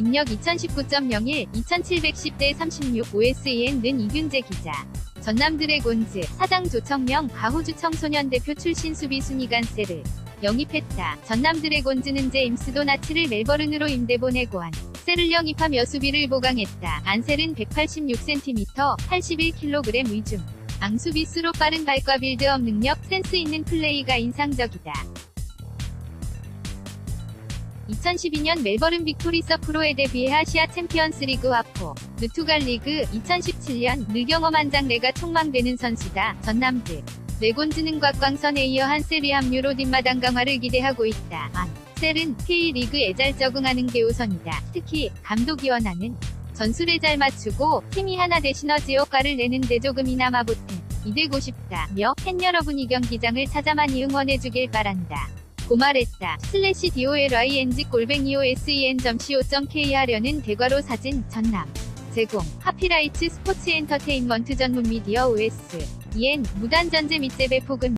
입력 2019.01, 2710대 36 OSEN 는 이균재 기자. 전남 드래곤즈 사장 조청명 가호주 청소년 대표 출신 수비 순위간세를 영입했다. 전남 드래곤즈는 제임스 도나츠를 멜버른으로 임대 보내고 한 세를 영입하며 수비를 보강했다. 안셀은 186cm, 81kg 위중. 앙수비수로 빠른 발과 빌드업 능력, 센스 있는 플레이가 인상적이다. 2012년 멜버른 빅토리서 프로에 데뷔해 아시아 챔피언스 리그 와포, 누투갈 리그, 2017년 늘 경험 한 장래가 촉망되는 선수다. 전남드. 레곤즈는 곽광선에 이어 한셀이 합류로 뒷마당 강화를 기대하고 있다. 안. 셀은 K리그에 잘 적응하는 게 우선이다. 특히 감독이 원하는 전술에 잘 맞추고 팀이 하나 돼 시너지 효과를 내는데 조금이나마 보탬. 이되고 싶다며 팬 여러분이 경기장을 찾아 많이 응원해주길 바란다. 고말했다. 슬래시 DOLYNG 골뱅이 OSEN.co.k 하려는 대괄호 사진 전남. 제공 하피라이츠 스포츠 엔터테인먼트 전문 미디어 OS EN 무단 전제 및 재배 폭음